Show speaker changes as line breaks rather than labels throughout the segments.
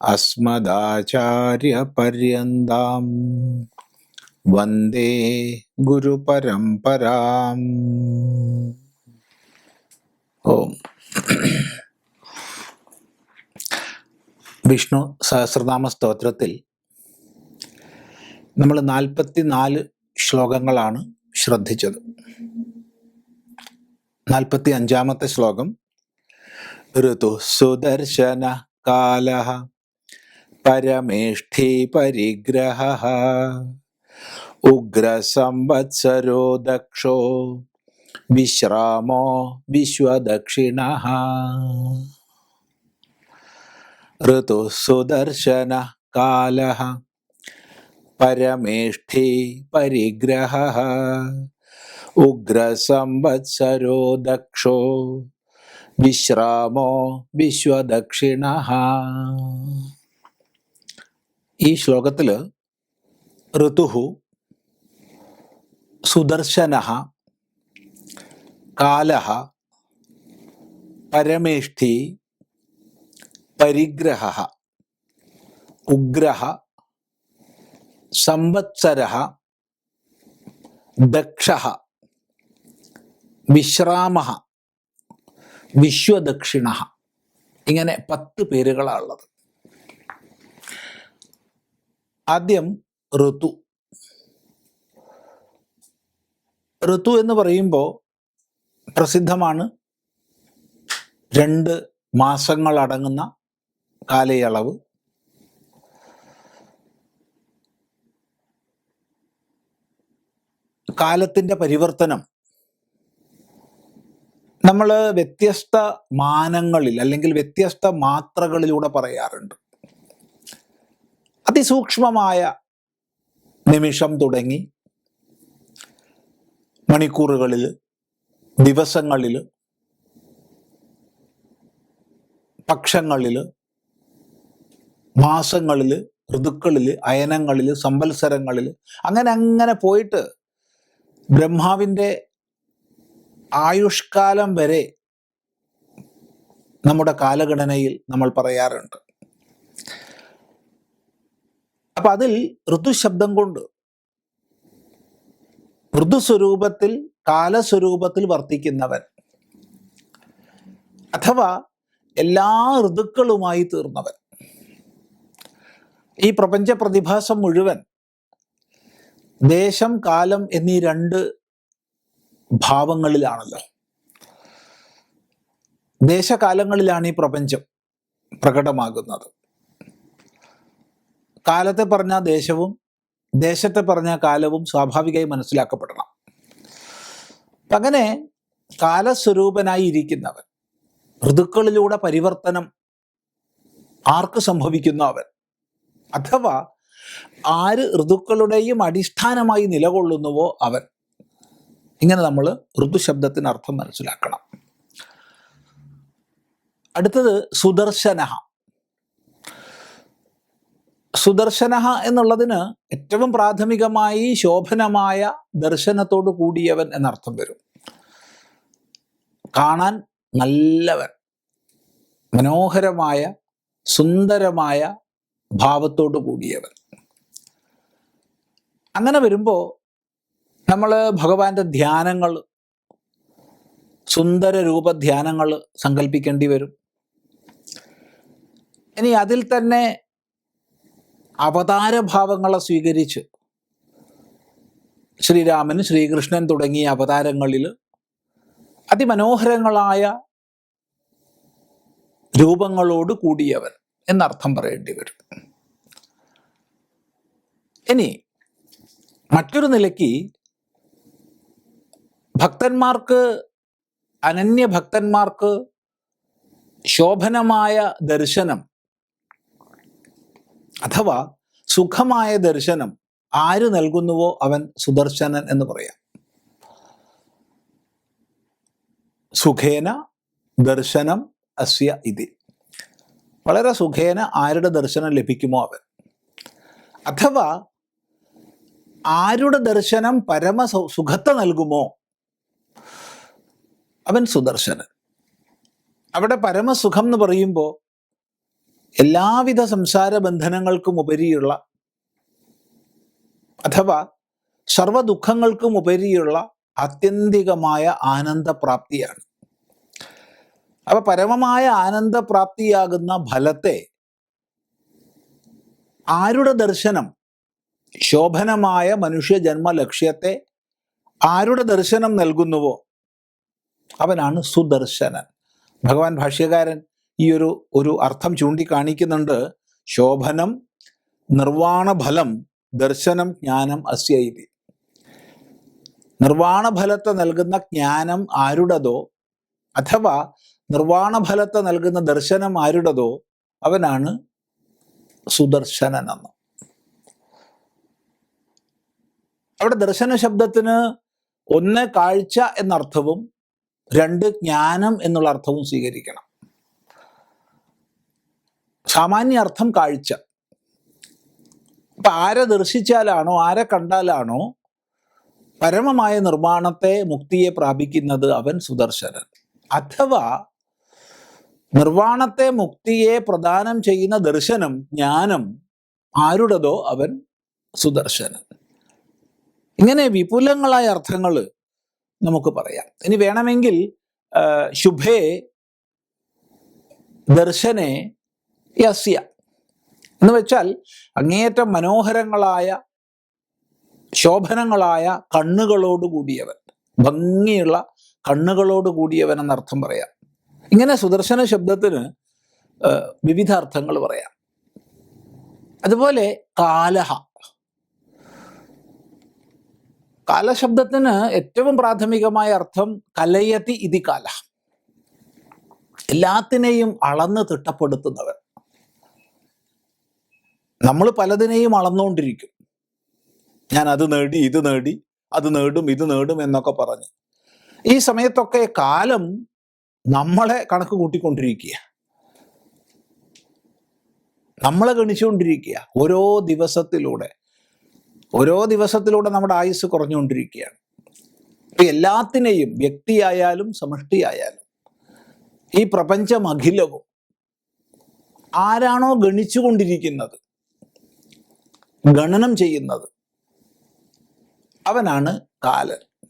अस्मदाचार्यपर्यन्तां वन्दे ഗുരുപരമ്പരാം ഓം വിഷ്ണു സഹസ്രനാമ സ്തോത്രത്തിൽ നമ്മൾ നാൽപ്പത്തി നാല് ശ്ലോകങ്ങളാണ് ശ്രദ്ധിച്ചത് നാൽപ്പത്തി അഞ്ചാമത്തെ ശ്ലോകം ഋതു സുദർശന കാല പരമേഷ്ഠി പരിഗ്രഹ ഉഗ്രസംവത്സരോ ദക്ഷോ വിശ്രാമോ വിശ്വദക്ഷിണ ഋതു സുദർശന കാല പരമേഷ്ഠി പരിഗ്രഹ ഉഗ്രസംവത്സരോ ദക്ഷോ വിശ്രാമോ വിശ്വദക്ഷിണ ഈ ശ്ലോകത്തിൽ ഋതുഹു സുദർശന കാല പരമേഷ്ഠി പരിഗ്രഹ ഉഗ്രഹ സംവത്സര ദക്ഷ വിശ്രാമ വിശ്വദക്ഷിണ ഇങ്ങനെ പത്ത് പേരുകളാണുള്ളത് ആദ്യം ഋതു. ഋതു എന്ന് പറയുമ്പോൾ പ്രസിദ്ധമാണ് രണ്ട് മാസങ്ങളടങ്ങുന്ന കാലയളവ്. കാലത്തിന്റെ പരിവർത്തനം. നമ്മൾ വ്യത്യസ്ത മാനങ്ങളിൽ അല്ലെങ്കിൽ വ്യത്യസ്ത മാത്രകളിലൂടെ പറയാറുണ്ട്. അതിസൂക്ഷ്മമായ നിമിഷം തുടങ്ങി മണിക്കൂറുകളിൽ ദിവസങ്ങളിൽ പക്ഷങ്ങളിൽ മാസങ്ങളിൽ ഋതുക്കളിൽ അയനങ്ങളിൽ സംവത്സരങ്ങളിൽ അങ്ങനെ അങ്ങനെ പോയിട്ട് ബ്രഹ്മാവിന്റെ ആയുഷ്കാലം വരെ നമ്മുടെ കാലഗണനയിൽ നമ്മൾ പറയാറുണ്ട്. അപ്പൊ അതിൽ ഋതുശബ്ദം കൊണ്ട് ഋതുസ്വരൂപത്തിൽ കാലസ്വരൂപത്തിൽ വർത്തിക്കുന്നവൻ. അഥവാ എല്ലാ ഋതുക്കളുമായി തീർന്നവൻ. ഈ പ്രപഞ്ച പ്രതിഭാസം മുഴുവൻ ദേശം കാലം എന്നീ രണ്ട് ഭാവങ്ങളിലാണല്ലോ. ദേശകാലങ്ങളിലാണ് ഈ പ്രപഞ്ചം പ്രകടമാകുന്നത്. കാലത്തെ പറഞ്ഞ ദേശവും ദേശത്തെ പറഞ്ഞ കാലവും സ്വാഭാവികമായി മനസ്സിലാക്കപ്പെടണം. അങ്ങനെ കാലസ്വരൂപനായി ഇരിക്കുന്നവൻ ഋതുക്കളിലൂടെ പരിവർത്തനം ആർക്ക് സംഭവിക്കുന്നു അവൻ? അഥവാ ആര് ഋതുക്കളുടെയും അടിസ്ഥാനമായി നിലകൊള്ളുന്നുവോ അവൻ? ഇങ്ങനെ നമ്മൾ ഋതുശബ്ദത്തിന് അർത്ഥം മനസ്സിലാക്കണം. അടുത്തത് സുദർശന സുദർശന എന്നുള്ളതിന് ഏറ്റവും പ്രാഥമികമായി ശോഭനമായ ദർശനത്തോട് കൂടിയവൻ എന്നർത്ഥം വരും. കാണാൻ നല്ലവൻ മനോഹരമായ സുന്ദരമായ ഭാവത്തോട് കൂടിയവൻ. അങ്ങനെ വരുമ്പോൾ നമ്മൾ ഭഗവാന്റെ ധ്യാനങ്ങൾ സുന്ദര രൂപ ധ്യാനങ്ങൾ സങ്കല്പിക്കേണ്ടി വരും. ഇനി അതിൽ തന്നെ അവതാരഭാവങ്ങളെ സ്വീകരിച്ച് ശ്രീരാമൻ ശ്രീകൃഷ്ണൻ തുടങ്ങിയ അവതാരങ്ങളിൽ അതിമനോഹരങ്ങളായ രൂപങ്ങളോട് കൂടിയവൻ എന്നർത്ഥം പറയേണ്ടി വരും. ഇനി മറ്റൊരു നിലയ്ക്ക് ഭക്തന്മാർക്ക് അനന്യ ഭക്തന്മാർക്ക് ശോഭനമായ ദർശനം അഥവാ സുഖമായ ദർശനം ആര് നൽകുന്നുവോ അവൻ സുദർശനൻ എന്ന് പറയാം. സുഖേന ദർശനം അസ്യ ഇതി. വളരെ സുഖേന ആരുടെ ദർശനം ലഭിക്കുമോ അവൻ? അഥവാ ആരുടെ ദർശനം പരമ സുഖത്തെ നൽകുമോ? അവൻ സുദർശനൻ. അവിടെ പരമസുഖം എന്ന് പറയുമ്പോൾ എല്ലാവിധ സംസാര ബന്ധനങ്ങൾക്കും ഉപരിയുള്ള അഥവാ സർവ ദുഃഖങ്ങൾക്കും ഉപരിയുള്ള ആത്യന്തികമായ ആനന്ദപ്രാപ്തിയാണ് അപ്പൊ പരമമായ ആനന്ദപ്രാപ്തിയാകുന്ന ഫലത്തെ ആരുടെ ദർശനം? ശോഭനമായ മനുഷ്യജന്മ ലക്ഷ്യത്തെ ആരുടെ ദർശനം നൽകുന്നുവോ? അവനാണ് സുദർശനൻ. ഭഗവാൻ ഭാഷ്യകാരൻ ഈ ഒരു ഒരു അർത്ഥം ചൂണ്ടിക്കാണിക്കുന്നുണ്ട്. ശോഭനം നിർവാണഫലം ദർശനം ജ്ഞാനം അസ്യൈതി നിർവാണഫലത്തെ നൽകുന്ന ജ്ഞാനം ആരുടേതോ അഥവാ നിർവാണഫലത്തെ നൽകുന്ന ദർശനം ആരുടേതോ അവനാണ് സുദർശനൻ എന്ന് അവിടെ ദർശന ശബ്ദത്തിന് ഒന്ന് കാഴ്ച എന്നർത്ഥവും രണ്ട് ജ്ഞാനം എന്നുള്ള അർത്ഥവും സ്വീകരിക്കണം. സാമാന്യ അർത്ഥം കാഴ്ച. അപ്പൊ ആരെ ദർശിച്ചാലാണോ ആരെ കണ്ടാലാണോ പരമമായ നിർമ്മാണത്തെ മുക്തിയെ പ്രാപിക്കുന്നത് അവൻ സുദർശനൻ. അഥവാ നിർവാണത്തെ മുക്തിയെ പ്രദാനം ചെയ്യുന്ന ദർശനം ജ്ഞാനം ആരുടേതോ അവൻ സുദർശനൻ. ഇങ്ങനെ വിപുലങ്ങളായ അർത്ഥങ്ങൾ നമുക്ക് പറയാം. ഇനി വേണമെങ്കിൽ ശുഭേ ദർശനെ യസ്യ. എന്ന് വെച്ചാൽ അങ്ങേയറ്റം മനോഹരങ്ങളായ ശോഭനങ്ങളായ കണ്ണുകളോട് കൂടിയവൻ. ഭംഗിയുള്ള കണ്ണുകളോട് കൂടിയവൻ എന്നർത്ഥം പറയാം. ഇങ്ങനെ സുദർശന ശബ്ദത്തിന് വിവിധ അർത്ഥങ്ങൾ പറയാം. അതുപോലെ കാലഹ. കാലശബ്ദത്തിന് ഏറ്റവും പ്രാഥമികമായ അർത്ഥം കലയതി ഇതി കാല എല്ലാത്തിനെയും അളന്ന് തിട്ടപ്പെടുത്തുന്നവൻ. നമ്മൾ പലതിനെയും അളന്നുകൊണ്ടിരിക്കും ഞാൻ അത് നേടി ഇത് നേടി അത് നേടും ഇത് നേടും എന്നൊക്കെ പറഞ്ഞ്. ഈ സമയത്തൊക്കെ കാലം നമ്മളെ കണക്ക് കൂട്ടിക്കൊണ്ടിരിക്കുക നമ്മളെ ഗണിച്ചുകൊണ്ടിരിക്കുക ഓരോ ദിവസത്തിലൂടെ ഓരോ ദിവസത്തിലൂടെ നമ്മുടെ ആയുസ് കുറഞ്ഞുകൊണ്ടിരിക്കുകയാണ്. എല്ലാത്തിനെയും വ്യക്തിയായാലും സമഷ്ടിയായാലും ഈ പ്രപഞ്ചം അഖിലവും ആരാണോ ഗണിച്ചുകൊണ്ടിരിക്കുന്നത് ഗണനം ചെയ്യുന്നത്. അവനാണ് കാലൻ.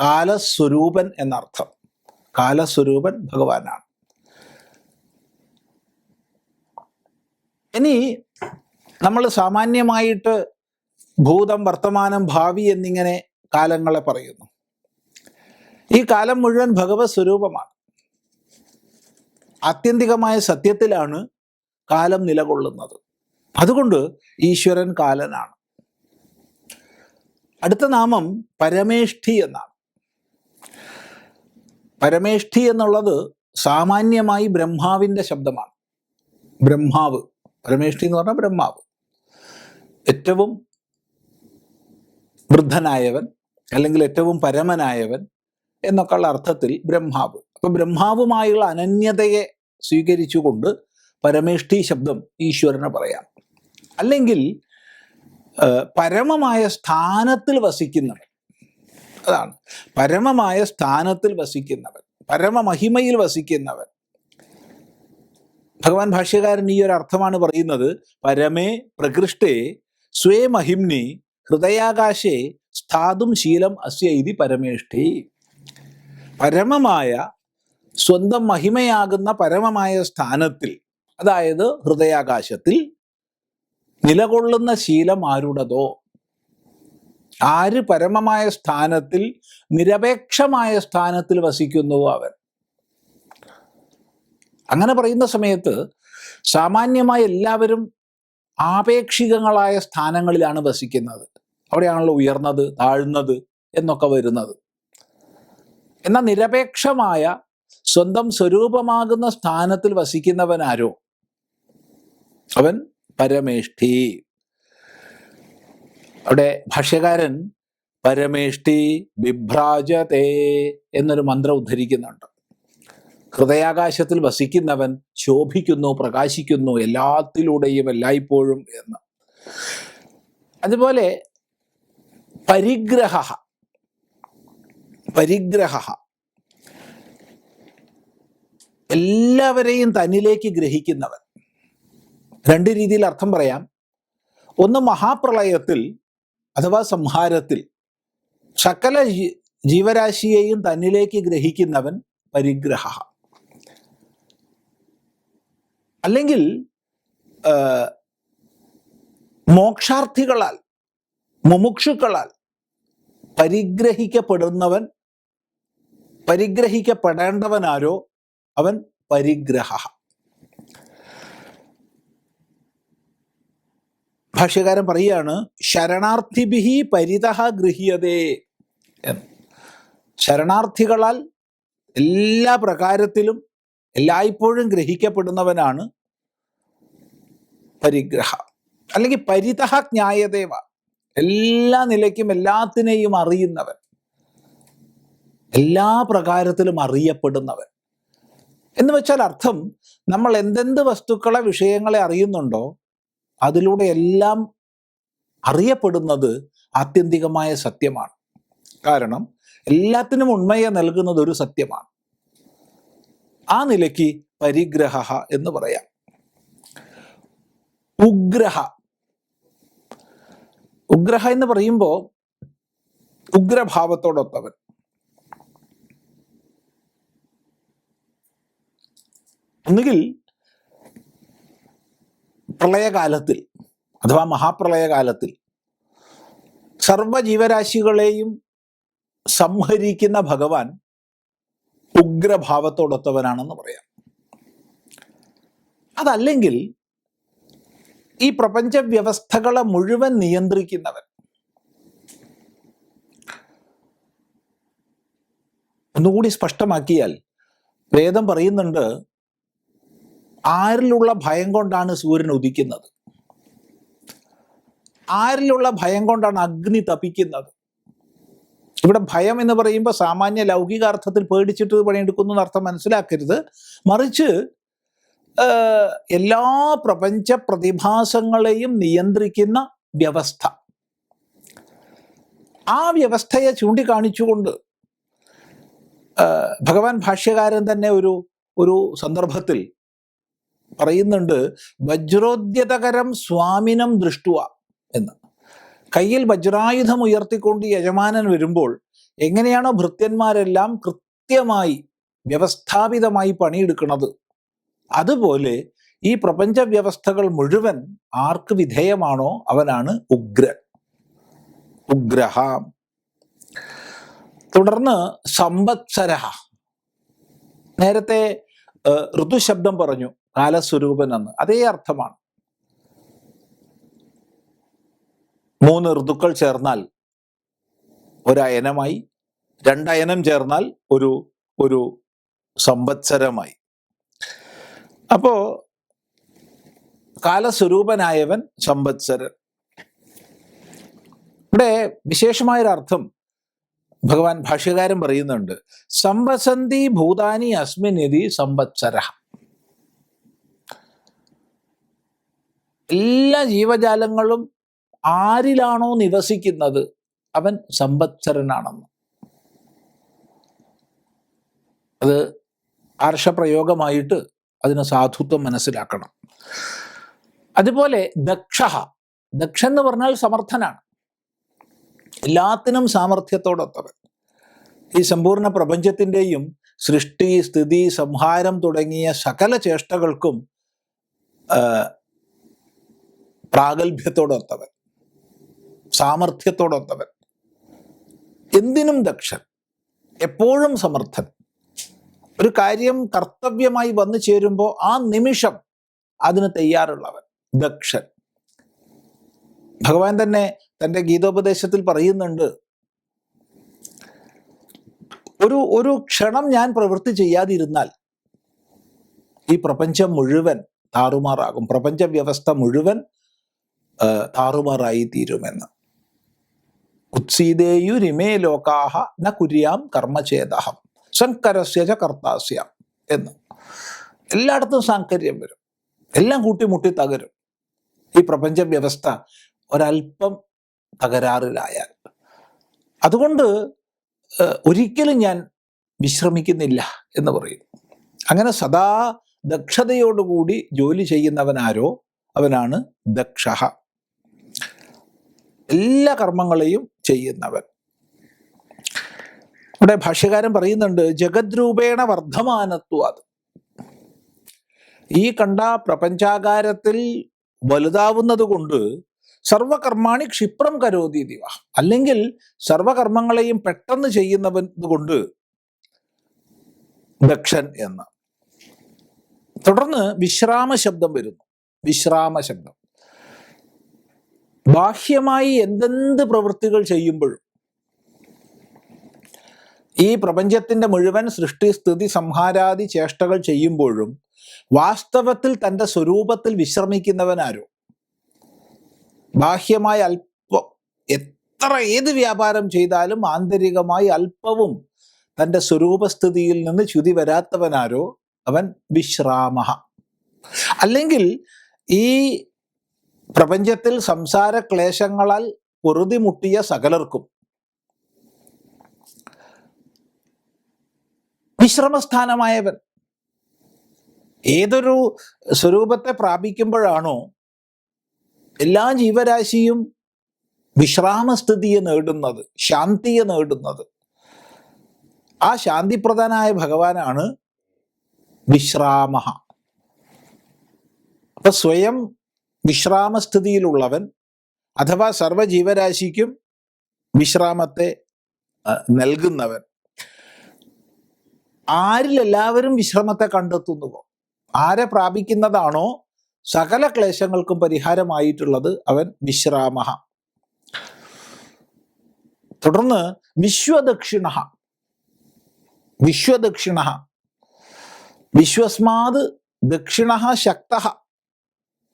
കാലസ്വരൂപൻ എന്നർത്ഥം. കാലസ്വരൂപൻ ഭഗവാനാണ്. ഇനി നമ്മൾ സാമാന്യമായിട്ട് ഭൂതം വർത്തമാനം ഭാവി എന്നിങ്ങനെ കാലങ്ങളെ പറയുന്നു. ഈ കാലം മുഴുവൻ ഭഗവത് സ്വരൂപമാണ്. ആത്യന്തികമായ സത്യത്തിലാണ് കാലം നിലകൊള്ളുന്നത്. അതുകൊണ്ട് ഈശ്വരൻ കാലനാണ്. അടുത്ത നാമം പരമേഷ്ഠി എന്നാണ്. പരമേഷ്ഠി എന്നുള്ളത് സാമാന്യമായി ബ്രഹ്മാവിന്റെ ശബ്ദമാണ്. ബ്രഹ്മാവ്. പരമേഷ്ഠി എന്ന് പറഞ്ഞാൽ ബ്രഹ്മാവ്. ഏറ്റവും വൃദ്ധനായവൻ അല്ലെങ്കിൽ ഏറ്റവും പരമനായവൻ എന്നൊക്കെയുള്ള അർത്ഥത്തിൽ ബ്രഹ്മാവ്. അപ്പൊ ബ്രഹ്മാവുമായുള്ള അനന്യതയെ സ്വീകരിച്ചുകൊണ്ട് പരമേഷ്ഠി ശബ്ദം ഈശ്വരന് പറയാം. അല്ലെങ്കിൽ പരമമായ സ്ഥാനത്തിൽ വസിക്കുന്നവൻ. അതാണ്. പരമമായ സ്ഥാനത്തിൽ വസിക്കുന്നവൻ. പരമമഹിമയിൽ വസിക്കുന്നവൻ. ഭഗവാൻ ഭാഷ്യകാരൻ ഈ ഒരു അർത്ഥമാണ് പറയുന്നത്. പരമേ പ്രകൃഷ്ടേ സ്വേ മഹിംനി ഹൃദയാകാശേ സ്ഥാതും ശീലം അസ്യ ഇതി പരമേഷ്ഠി. പരമമായ സ്വന്തം മഹിമയാകുന്ന പരമമായ സ്ഥാനത്തിൽ അതായത് ഹൃദയാകാശത്തിൽ നിലകൊള്ളുന്ന ശീലം ആരുടതോ? ആര് പരമമായ സ്ഥാനത്തിൽ നിരപേക്ഷമായ സ്ഥാനത്തിൽ വസിക്കുന്നുവോ അവൻ? അങ്ങനെ പറയുന്ന സമയത്ത് സാമാന്യമായി എല്ലാവരും ആപേക്ഷികങ്ങളായ സ്ഥാനങ്ങളിലാണ് വസിക്കുന്നത്. അവിടെയാണല്ലോ ഉയർന്നത് താഴ്ന്നത് എന്നൊക്കെ വരുന്നത്. എന്നാൽ നിരപേക്ഷമായ സ്വന്തം സ്വരൂപമാകുന്ന സ്ഥാനത്തിൽ വസിക്കുന്നവൻ ആരോ? അവൻ പരമേഷ്ഠി. അവിടെ ഭാഷ്യകാരൻ പരമേഷ്ഠി വിഭ്രാജതേ എന്നൊരു മന്ത്രം ഉദ്ധരിക്കുന്നുണ്ട്. ഹൃദയാകാശത്തിൽ വസിക്കുന്നവൻ ശോഭിക്കുന്നു പ്രകാശിക്കുന്നു എല്ലാത്തിലൂടെയും എല്ലായ്പ്പോഴും എന്ന്. അതുപോലെ പരിഗ്രഹ പരിഗ്രഹ. എല്ലാവരെയും തന്നിലേക്ക് ഗ്രഹിക്കുന്നവൻ. രണ്ട് രീതിയിൽ അർത്ഥം പറയാം. ഒന്ന് മഹാപ്രളയത്തിൽ അഥവാ സംഹാരത്തിൽ സകല ജീവരാശിയെയും തന്നിലേക്ക് ഗ്രഹിക്കുന്നവൻ പരിഗ്രഹ. അല്ലെങ്കിൽ മോക്ഷാർത്ഥികളാൽ മുമുക്ഷുക്കളാൽ പരിഗ്രഹിക്കപ്പെടുന്നവൻ പരിഗ്രഹിക്കപ്പെടേണ്ടവനാരോ അവൻ പരിഗ്രഹ. ഭാഷ്യകാരൻ പറയുകയാണ് ശരണാർത്ഥിഭി പരിതഹ ഗൃഹ്യതേ ശരണാർത്ഥികളാൽ എല്ലാ പ്രകാരത്തിലും എല്ലായ്പ്പോഴും ഗ്രഹിക്കപ്പെടുന്നവനാണ് പരിഗ്രഹ. അല്ലെങ്കിൽ പരിതഹ ജ്ഞായദേവ എല്ലാ നിലയ്ക്കും എല്ലാത്തിനെയും അറിയുന്നവൻ. എല്ലാ പ്രകാരത്തിലും അറിയപ്പെടുന്നവൻ. എന്ന് വെച്ചാൽ അർത്ഥം നമ്മൾ എന്തെന്ത് വസ്തുക്കളെ വിഷയങ്ങളെ അറിയുന്നുണ്ടോ അതിലൂടെ എല്ലാം അറിയപ്പെടുന്നത് ആത്യന്തികമായ സത്യമാണ്. കാരണം എല്ലാത്തിനും ഉണ്മയെ നൽകുന്നത് ഒരു സത്യമാണ്. ആ നിലയ്ക്ക് പരിഗ്രഹ എന്ന് പറയാം. ഉഗ്രഹ. ഉഗ്രഹ എന്ന് പറയുമ്പോൾ ഉഗ്രഭാവത്തോടൊത്തവൻ. ഒന്നുകിൽ പ്രളയകാലത്തിൽ അഥവാ മഹാപ്രളയകാലത്തിൽ സർവജീവരാശികളെയും സംഹരിക്കുന്ന ഭഗവാൻ ഉഗ്രഭാവത്തോടൊത്തവനാണെന്ന് പറയാം. അതല്ലെങ്കിൽ ഈ പ്രപഞ്ച വ്യവസ്ഥകളെ മുഴുവൻ നിയന്ത്രിക്കുന്നവൻ ഒന്നുകൂടി സ്പഷ്ടമാക്കിയാൽ വേദം പറയുന്നുണ്ട് ആരിലുള്ള ഭയം കൊണ്ടാണ് സൂര്യൻ ഉദിക്കുന്നത്? ആരിലുള്ള ഭയം കൊണ്ടാണ് അഗ്നി തപിക്കുന്നത്? ഇവിടെ ഭയം എന്ന് പറയുമ്പോൾ സാമാന്യ ലൗകികാർത്ഥത്തിൽ പേടിച്ചിട്ട് പണിയെടുക്കുന്നു എന്നർത്ഥം മനസ്സിലാക്കരുത്. മറിച്ച് എല്ലാ പ്രപഞ്ച പ്രതിഭാസങ്ങളെയും നിയന്ത്രിക്കുന്ന വ്യവസ്ഥ. ആ വ്യവസ്ഥയെ ചൂണ്ടിക്കാണിച്ചുകൊണ്ട് ഭഗവാൻ ഭാഷ്യകാരൻ തന്നെ ഒരു ഒരു സന്ദർഭത്തിൽ പറയുന്നുണ്ട് വജ്രോദ്യതകരം സ്വാമിനം ദൃഷ്ടുവ എന്ന്. കയ്യിൽ വജ്രായുധം ഉയർത്തിക്കൊണ്ട് യജമാനൻ വരുമ്പോൾ എങ്ങനെയാണോ ഭൃത്യന്മാരെല്ലാം കൃത്യമായി വ്യവസ്ഥാപിതമായി പണിയെടുക്കുന്നത് അതുപോലെ ഈ പ്രപഞ്ച വ്യവസ്ഥകൾ മുഴുവൻ ആർക്ക് വിധേയമാണോ അവനാണ് ഉഗ്ര ഉഗ്രഹ. തുടർന്ന് സമ്പത്സരഹ. നേരത്തെ ഋതുശബ്ദം പറഞ്ഞു. കാലസ്വരൂപൻ എന്ന് അതേ അർത്ഥമാണ്. മൂന്ന് ഋതുക്കൾ ചേർന്നാൽ ഒരയനമായി രണ്ടയനം ചേർന്നാൽ ഒരു ഒരു സമ്പത്സരമായി അപ്പോ കാലസ്വരൂപനായവൻ സംവത്സരൻ. ഇവിടെ വിശേഷമായൊരർത്ഥം ഭഗവാൻ ഭാഷ്യകാരൻ പറയുന്നുണ്ട്. സംവസന്തി ഭൂതാനി അസ്മിനിധി സംവത്സര എല്ലാ ജീവജാലങ്ങളും ആരിലാണോ നിവസിക്കുന്നത്? അവൻ സമ്പത്സരനാണെന്ന്. അത് ആർഷപ്രയോഗമായിട്ട് അതിന് സാധുത്വം മനസ്സിലാക്കണം. അതുപോലെ ദക്ഷ ദക്ഷ എന്ന് പറഞ്ഞാൽ സമർത്ഥനാണ്. എല്ലാത്തിനും സാമർഥ്യത്തോടൊത്തവൻ. ഈ സമ്പൂർണ പ്രപഞ്ചത്തിന്റെയും സൃഷ്ടി സ്ഥിതി സംഹാരം തുടങ്ങിയ സകല ചേഷ്ടകൾക്കും പ്രാഗൽഭ്യത്തോടൊത്തവൻ സാമർഥ്യത്തോടൊത്തവൻ എന്തിനും ദക്ഷൻ എപ്പോഴും സമർത്ഥൻ. ഒരു കാര്യം കർത്തവ്യമായി വന്നു ചേരുമ്പോൾ ആ നിമിഷം അതിന് തയ്യാറുള്ളവൻ ദക്ഷൻ. ഭഗവാൻ തന്നെ തന്റെ ഗീതോപദേശത്തിൽ പറയുന്നുണ്ട് ഒരു ഒരു ക്ഷണം ഞാൻ പ്രവൃത്തി ചെയ്യാതിരുന്നാൽ ഈ പ്രപഞ്ചം മുഴുവൻ താറുമാറാകും. പ്രപഞ്ച വ്യവസ്ഥ മുഴുവൻ താറുമാറായി തീരുമെന്ന്. ഉത്സീതേയുരിമേ ലോകാഹ ന കുര്യാം കർമ്മചേതഹം ശങ്കരസ്യ ച കർത്താസ്യം എന്ന്. എല്ലായിടത്തും സാങ്കര്യം വരും. എല്ലാം കൂട്ടിമുട്ടി തകരും. ഈ പ്രപഞ്ച വ്യവസ്ഥ ഒരല്പം തകരാറിലായാൽ. അതുകൊണ്ട് ഒരിക്കലും ഞാൻ വിശ്രമിക്കുന്നില്ല എന്ന് പറയും. അങ്ങനെ സദാ ദക്ഷതയോടുകൂടി ജോലി ചെയ്യുന്നവനാരോ അവനാണ് ദക്ഷ എല്ലാ കർമ്മങ്ങളെയും ചെയ്യുന്നവൻ. ഇവിടെ ഭാഷ്യകാരൻ പറയുന്നുണ്ട് ജഗദ്രൂപേണ വർദ്ധമാനത്വാത് ഈ കണ്ട പ്രപഞ്ചാകാരത്തിൽ വലുതാവുന്നത് കൊണ്ട് സർവകർമാണി ക്ഷിപ്രം കരോതി ദിവ. അല്ലെങ്കിൽ സർവകർമ്മങ്ങളെയും പെട്ടെന്ന് ചെയ്യുന്നവൻ കൊണ്ട് ദക്ഷൻ എന്ന്. തുടർന്ന് വിശ്രാമ ശബ്ദം വരുന്നു. വിശ്രാമ ശബ്ദം ബാഹ്യമായി എന്തെന്ത് പ്രവൃത്തികൾ ചെയ്യുമ്പോഴും ഈ പ്രപഞ്ചത്തിന്റെ മുഴുവൻ സൃഷ്ടി സ്ഥിതി സംഹാരാദി ചേഷ്ടകൾ ചെയ്യുമ്പോഴും വാസ്തവത്തിൽ തന്റെ സ്വരൂപത്തിൽ വിശ്രമിക്കുന്നവനാരോ? ബാഹ്യമായി അല്പം എത്ര ഏത് വ്യാപാരം ചെയ്താലും ആന്തരികമായി അല്പവും തന്റെ സ്വരൂപസ്ഥിതിയിൽ നിന്ന് ച്യുതി വരാത്തവനാരോ? അവൻ വിശ്രാമ അല്ലെങ്കിൽ ഈ പ്രപഞ്ചത്തിൽ സംസാര ക്ലേശങ്ങളാൽ പൊറുതിമുട്ടിയ സകലർക്കും. വിശ്രമസ്ഥാനമായവൻ ഏതൊരു സ്വരൂപത്തെ പ്രാപിക്കുമ്പോഴാണോ എല്ലാ ജീവരാശിയും വിശ്രാമസ്ഥിതിയെ നേടുന്നത് ശാന്തിയെ നേടുന്നത്. ആ ശാന്തിപ്രധാനായ ഭഗവാനാണ് വിശ്രാമ അപ്പൊ സ്വയം വിശ്രാമസ്ഥിതിയിലുള്ളവൻ അഥവാ സർവജീവരാശിക്കും വിശ്രാമത്തെ നൽകുന്നവൻ. ആരിൽ എല്ലാവരും വിശ്രമത്തെ കണ്ടെത്തുന്നുവോ? ആരെ പ്രാപിക്കുന്നതാണോ? സകല ക്ലേശങ്ങൾക്കും പരിഹാരമായിട്ടുള്ളത് അവൻ വിശ്രാമ തുടർന്ന് വിശ്വദക്ഷിണ വിശ്വദക്ഷിണ വിശ്വസ്മാത് ദക്ഷിണ ശക്ത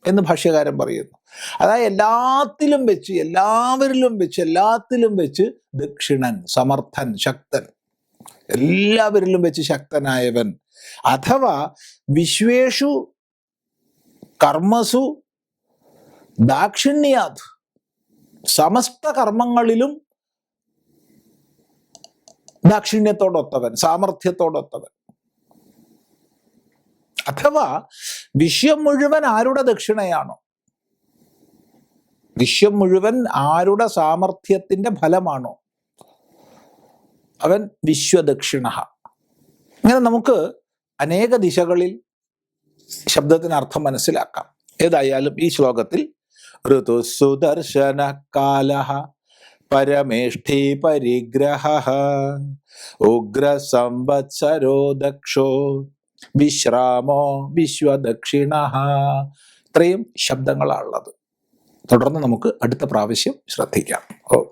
എന്ന് ഭാഷ്യകാരൻ പറയുന്നു. അതായത് എല്ലാത്തിലും വെച്ച് എല്ലാവരിലും വെച്ച് എല്ലാത്തിലും വെച്ച് ദക്ഷിണൻ സമർത്ഥൻ ശക്തൻ എല്ലാവരിലും വെച്ച് ശക്തനായവൻ. അഥവാ വിശ്വേഷു കർമ്മസു ദാക്ഷിണ്യാത് സമസ്ത കർമ്മങ്ങളിലും ദാക്ഷിണ്യത്തോടൊത്തവൻ സാമർഥ്യത്തോടൊത്തവൻ അഥവാ വിശ്വം മുഴുവൻ ആരുടെ ദക്ഷിണയാണോ? വിശ്വം മുഴുവൻ ആരുടെ സാമർഥ്യത്തിന്റെ ഫലമാണോ? അവൻ വിശ്വദക്ഷിണ. ഇങ്ങനെ നമുക്ക് അനേക ദിശകളിൽ ശബ്ദത്തിന് അർത്ഥം മനസ്സിലാക്കാം. ഏതായാലും ഈ ശ്ലോകത്തിൽ ഋതുസുദർശന കാല പരമേഷ്ഠി പരിഗ്രഹ ഉഗ്ര ദക്ഷോ വിശ്രാമോ വിശ്വദക്ഷിണ. ഇത്രയും ശബ്ദങ്ങളാണുള്ളത് തുടർന്ന് നമുക്ക് അടുത്ത പ്രാവശ്യം ശ്രദ്ധിക്കാം. ഓ.